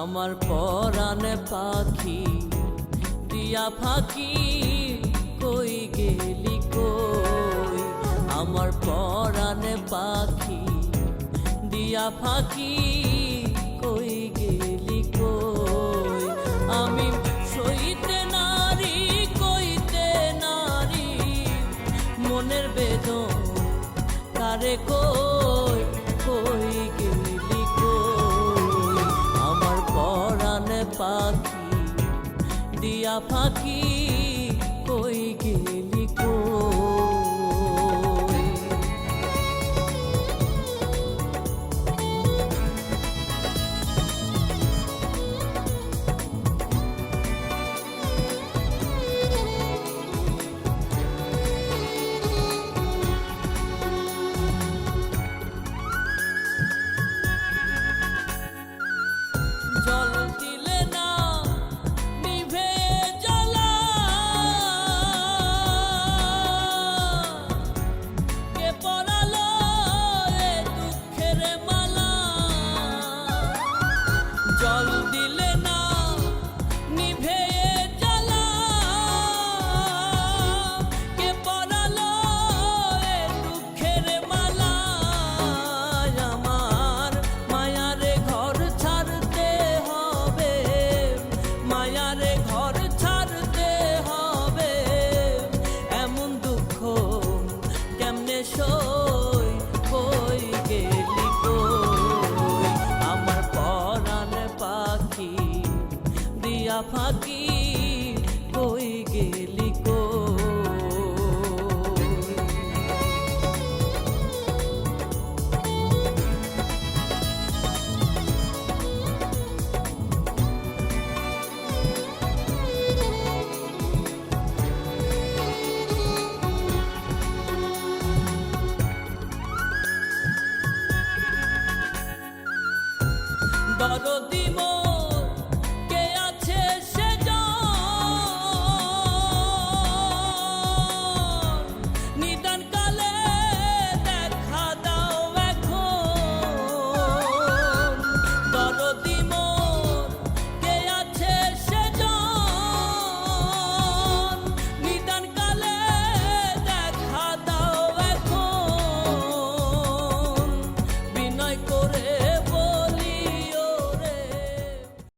আমার পরাণে পাখি, দিয়া ফাঁকি কই গেলি কই? আমার পরাণে পাখি, দিয়া ফাঁকি কই গেলি কই? আমি সইতে নারী, কইতে নারী, মনের বেদন তারে কই? দিয়া ফাঁকি কই গেলি কই কই গেলি দরদি মন